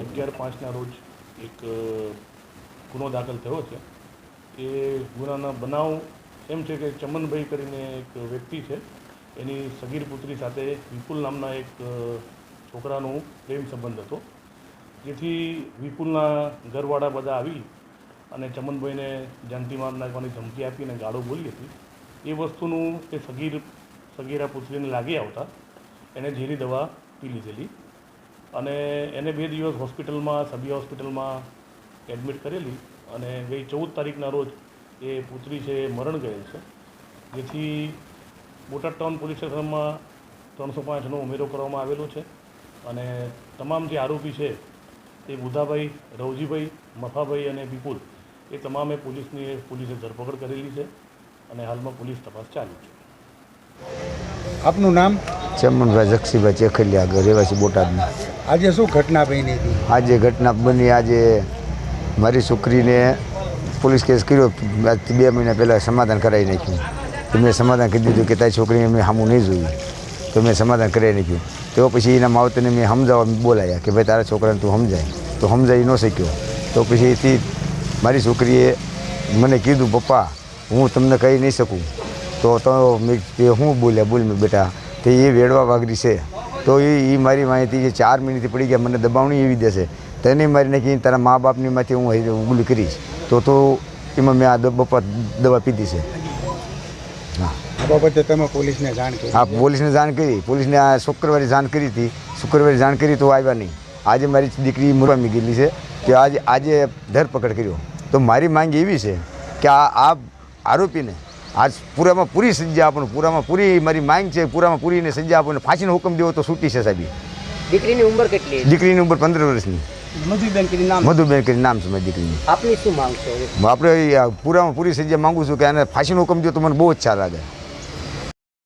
અગિયાર પાંચના રોજ એક ગુનો દાખલ થયો છે. એ ગુનાના બનાવ એમ છે કે ચમનભાઈ કરીને એક વ્યક્તિ છે. એની સગીર પુત્રી સાથે વિપુલ નામના એક છોકરાનો પ્રેમ સંબંધ હતો. જેથી વિપુલના ઘરવાળા બધા આવી અને ચમનભાઈને જાનથી માર નાખવાની ધમકી આપીને ગાળો બોલી હતી. એ વસ્તુનું એ સગીર, સગીરા પુત્રીને લાગી આવતા. એણે ઝેરી દવા પી લીધેલી. અને એને બે દિવસ હોસ્પિટલમાં, સબી હોસ્પિટલમાં એડમિટ કરેલી. અને ગઈ ચૌદ તારીખના રોજ એ પુત્રી છે એ મરણ ગયેલ છે. જેથી બોટાદ ટાઉન પોલીસ સ્ટેશનમાં ત્રણસો પાંચનો ઉમેરો કરવામાં આવેલો છે. અને તમામ જે આરોપી છે એ બુધાભાઈ, રવજીભાઈ, મફાભાઈ અને વિપુલ એ તમામે પોલીસની પોલીસે ધરપકડ કરેલી છે અને હાલમાં પોલીસ તપાસ ચાલુ છે. આપનું નામ? ચમનભાઈ જક્ષીભાઈ ચેખલિયા રહેવાસી બોટાદના. આજે શું ઘટના બની હતી? આજે ઘટના બની આજે મારી છોકરીને પોલીસ કેસ કર્યો. આજથી બે મહિના પહેલાં સમાધાન કરાવી નાખ્યું. તો મેં સમાધાન કરી દીધું કે તારી છોકરીને મેં સામું નહીં જોયું. તો મેં સમાધાન કરાવી નાખ્યું. તો પછી એના માવતરને મેં સમજાવવા બોલાયા કે ભાઈ તારા છોકરાને તું સમજાય. તો સમજાવી ન શક્યો. તો પછી એથી મારી છોકરીએ મને કીધું પપ્પા હું તમને કહી નહીં શકું. તો તો હું બોલ્યા બોલ મેં બેટા. તે એ વેડવા વાગરી છે. તો એ એ મારી માહિતી જે ચાર મિનિટથી પડી ગયા મને દબાવણી એવી દેશે તેને મારી નાખી તારા મા બાપની માંથી હું ઉગલી કરીશ તો તો એમાં મેં આ બપા દવા પીધી છે. હા. બાબતે તમે પોલીસને જાણ કરી. હા પોલીસને જાણ કરી. પોલીસને આ શુક્રવારે જાણ કરી હતી. શુક્રવારે જાણ કરી તો આવ્યા નહીં. આજે મારી દીકરી મુરમી ગયેલી છે. કે આજે આજે ધરપકડ કર્યો. તો મારી માંગ એવી છે કે આ આ આરોપીને આજ પૂરામાં પૂરી સજા આપો ને પૂરામાં પૂરી મારી માંગ છે પૂરામાં પૂરીને સજા આપો ને ફાંસીનો હુકમ દેવો તો છૂટી છે સાહેબ. દીકરીની ઉંમર કેટલી દીકરીની ઉંમર પંદર વર્ષની. મધુબેન કરી નામ મધુબેન કરી નામ છે મારી દીકરીની. આપની શું માંગ છે? આપણે પૂરામાં પૂરી સજા માંગુ છું કે આને ફાંસીનો હુકમ દો તો મને બહુ જ સારા લાગે.